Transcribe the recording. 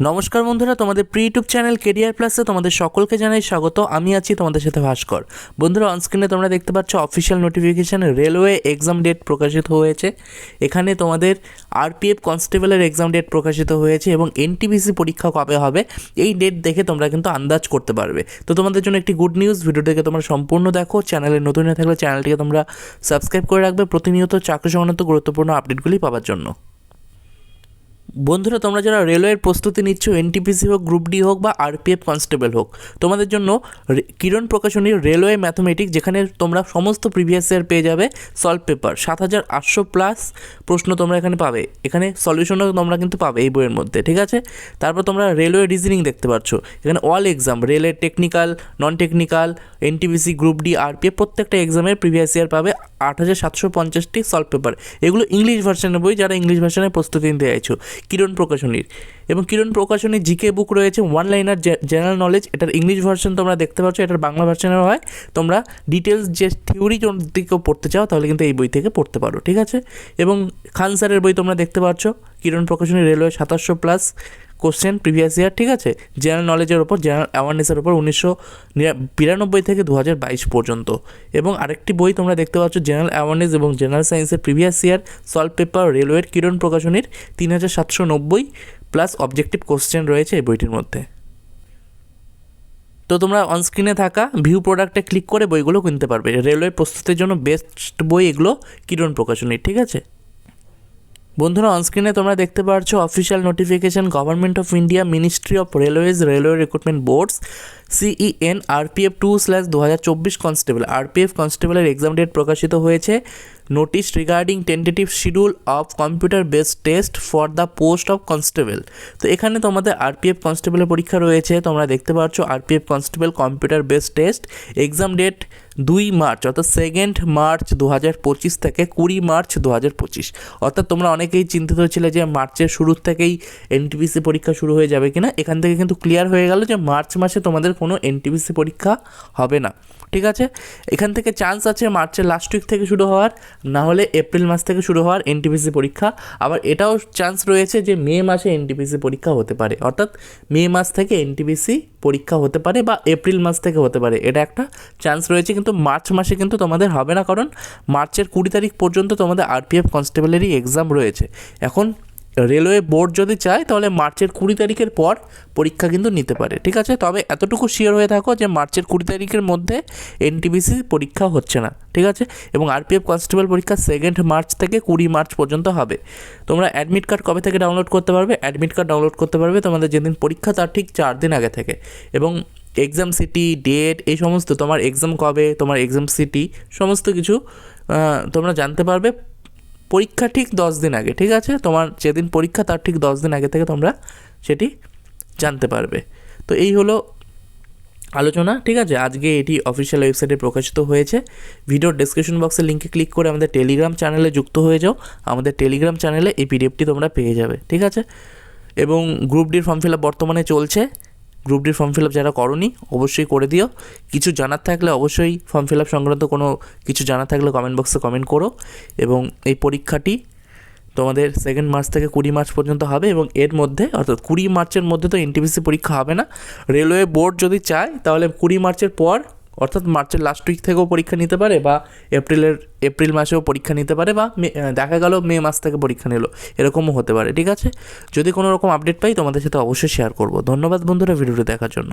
নমস্কার বন্ধুরা, তোমাদের প্রি ইউটিউব চ্যানেল কেরিয়ার প্লাসে তোমাদের সকলকে জানাই স্বাগত। আমি আছি তোমাদের সাথে ভাস্কর। বন্ধুরা অনস্ক্রিনে তোমরা দেখতে পাচ্ছ official notification railway exam date প্রকাশিত হয়েছে। এখানে তোমাদের আরপিএফ কনস্টেবলের এক্সাম ডেট প্রকাশিত হয়েছে এবং এনটিপিসি পরীক্ষা কবে হবে, এই ডেট দেখে তোমরা কিন্তু আন্দাজ করতে পারবে। তো তোমাদের জন্য একটি গুড নিউজ ভিডিওটিকে তোমরা সম্পূর্ণ দেখো চ্যানেলে নতুন হয়ে থাকলে চ্যানেলটিকে তোমরা সাবস্ক্রাইব করে রাখবে প্রতিনিয়ত চাকরি সংক্রান্ত গুরুত্বপূর্ণ আপডেটগুলি পাওয়ার জন্য। বন্ধুরা, তোমরা যারা রেলওয়ের প্রস্তুতি নিচ্ছ এনটিপিসি হোক গ্রুপ ডি হোক বা আরপিএফ কনস্টেবল হোক, তোমাদের জন্য কিরণ প্রকাশনীর রেলওয়ে ম্যাথমেটিক যেখানে তোমরা সমস্ত প্রিভিয়াস ইয়ার পেয়ে যাবে সলভ পেপার সাত হাজার আটশো প্লাস প্রশ্ন তোমরা এখানে পাবে। এখানে সলিউশনও তোমরা কিন্তু পাবে এই বইয়ের মধ্যে, ঠিক আছে? তারপর তোমরা রেলওয়ে রিজনিং দেখতে পাচ্ছ। এখানে অল এক্সাম রেলের technical non technical NTPC group D RPF প্রত্যেকটা এক্সামের প্রিভিয়াস ইয়ার পাবে আট হাজার সাতশো পঞ্চাশটি সলভ পেপার এগুলো ইংলিশ ভার্সনের বই, যারা ইংলিশ ভার্সনে প্রস্তুতি নিতে চাইছো। কিরণ প্রকাশনীর। এবং কিরণ প্রকাশনীর জিকে বুক রয়েছে ওয়ান লাইনার জেনারেল নলেজ এটার ইংলিশ ভার্সন তোমরা দেখতে পাচ্ছ, এটার বাংলা ভার্সনের হয়। তোমরা ডিটেলস যে থিওরি যদি কেউ পড়তে চাও, তাহলে কিন্তু এই বই থেকে পড়তে পারো, ঠিক আছে? এবং খান স্যারের বই তোমরা দেখতে পাচ্ছ, কিরণ প্রকাশনী, রেলওয়ে সাতাশশো প্লাস কোশ্চেন প্রিভিয়াস ইয়ার ঠিক আছে? জেনারেল নলেজের ওপর জেনারেল অ্যাওয়ারনেসের ওপর উনিশশো বিরানব্বই থেকে দু হাজার বাইশ পর্যন্ত। এবং আরেকটি বই তোমরা দেখতে পাচ্ছ জেনারেল অ্যাওয়ারনেস এবং জেনারেল সায়েন্সের প্রিভিয়াস ইয়ার সলভ পেপার রেলওয়ের কিরণ প্রকাশনীর তিন হাজার সাতশো নব্বই প্লাস অবজেক্টিভ কোশ্চেন রয়েছে এই বইটির মধ্যে। তো তোমরা অনস্ক্রিনে থাকা ভিউ প্রোডাক্টে ক্লিক করে বইগুলো কিনতে পারবে। রেলওয়ে প্রস্তুতির জন্য বেস্ট বই এগুলো কিরণ প্রকাশনীর ঠিক আছে? বন্ধুরা অনস্ক্রিনে তোমরা দেখতে পাচ্ছ official notification government of India ministry of railways railway recruitment boards CEN RPF two slash দু হাজার চব্বিশ কনস্টেবল আরপিএফ কনস্টেবলের এক্সাম ডেট প্রকাশিত হয়েছে। Notice regarding tentative schedule of computer based test for the post of constable তো এখানে তোমাদের RPF কনস্টেবলের পরীক্ষা রয়েছে। তোমরা দেখতে পাচ্ছ RPF constable computer based test exam date দুই মার্চ, অর্থাৎ সেকেন্ড মার্চ দু হাজার পঁচিশ থেকে কুড়ি মার্চ দু হাজার পঁচিশ। অর্থাৎ তোমরা অনেকেই চিন্তিত ছিলে যে মার্চের শুরুর থেকেই এনটিপিসি পরীক্ষা শুরু হয়ে যাবে কিনা। এখান থেকে কিন্তু ক্লিয়ার হয়ে গেল যে মার্চ মাসে তোমাদের কোনো এনটিপিসি পরীক্ষা হবে না। ঠিক আছে? এখান থেকে চান্স আছে মার্চের লাস্ট উইক থেকে শুরু হওয়ার, না হলে এপ্রিল মাস থেকে শুরু হওয়ার এনটিপিসি পরীক্ষা। আবার এটাও চান্স রয়েছে যে মে মাসে এনটিপিসি পরীক্ষা হতে পারে। অর্থাৎ মে মাস থেকে এনটিপিসি পরীক্ষা হতে পারে বা এপ্রিল মাস থেকে হতে পারে। এটা একটা চান্স রয়েছে কিন্তু মার্চ মাসে কিন্তু তোমাদের হবে না, কারণ মার্চের কুড়ি তারিখ পর্যন্ত তোমাদের আরপিএফ কনস্টেবলেরই এক্সাম রয়েছে। এখন রেলওয়ে বোর্ড যদি চায়, তাহলে মার্চের কুড়ি তারিখের পর পরীক্ষা কিন্তু নিতে পারে, ঠিক আছে? তবে এতটুকু শিওর হয়ে থাকো যে মার্চের কুড়ি তারিখের মধ্যে এনটিপিসি পরীক্ষা হচ্ছে না, ঠিক আছে? এবং আরপিএফ কনস্টেবল পরীক্ষা সেকেন্ড মার্চ থেকে কুড়ি মার্চ পর্যন্ত হবে। তোমরা অ্যাডমিট কার্ড কবে থেকে ডাউনলোড করতে পারবে? অ্যাডমিট কার্ড ডাউনলোড করতে পারবে তোমাদের যেদিন পরীক্ষা, তার ঠিক চার দিন আগে থেকে। এবং এক্সাম সিটি ডেট এই সমস্ত, তোমার এক্সাম কবে, তোমার এক্সাম সিটি সমস্ত কিছু তোমরা জানতে পারবে পরীক্ষা ঠিক দশ দিন আগে, ঠিক আছে? তোমার যেদিন পরীক্ষা, তার ঠিক দশ দিন আগে থেকে তোমরা সেটি জানতে পারবে। তো এই হলো আলোচনা, ঠিক আছে? আজকে এটি অফিসিয়াল ওয়েবসাইটে প্রকাশিত হয়েছে। ভিডিওর ডেসক্রিপশন বক্সের লিঙ্কে ক্লিক করে আমাদের টেলিগ্রাম চ্যানেলে যুক্ত হয়ে যাও। আমাদের টেলিগ্রাম চ্যানেলে এই পিডিএফটি তোমরা পেয়ে যাবে, ঠিক আছে? এবং গ্রুপ ডির ফর্ম ফিল আপ বর্তমানে চলছে। গ্রুপ ডির ফর্ম ফিল আপ যারা করনি, অবশ্যই করে দিও। কিছু জানার থাকলে অবশ্যই ফর্ম ফিল আপ সংক্রান্ত কোনো কিছু জানার থাকলে কমেন্ট বক্সে কমেন্ট করো। এবং এই পরীক্ষাটি তোমাদের সেকেন্ড মার্চ থেকে কুড়ি মার্চ পর্যন্ত হবে এবং এর মধ্যে, অর্থাৎ কুড়ি মার্চের মধ্যে তো এনটিপিসি পরীক্ষা হবে না। রেলওয়ে বোর্ড যদি চায়, তাহলে কুড়ি মার্চের পর অর্থাৎ মার্চের লাস্ট উইক থেকেও পরীক্ষা নিতে পারে বা এপ্রিলের, এপ্রিল মাসেও পরীক্ষা নিতে পারে বা দেখা গেল মে মাস থেকে পরীক্ষা নিল। এরকমও হতে পারে, ঠিক আছে? যদি কোনো রকম আপডেট পাই তোমাদের সাথে অবশ্যই শেয়ার করব। ধন্যবাদ বন্ধুরা ভিডিওটি দেখার জন্য।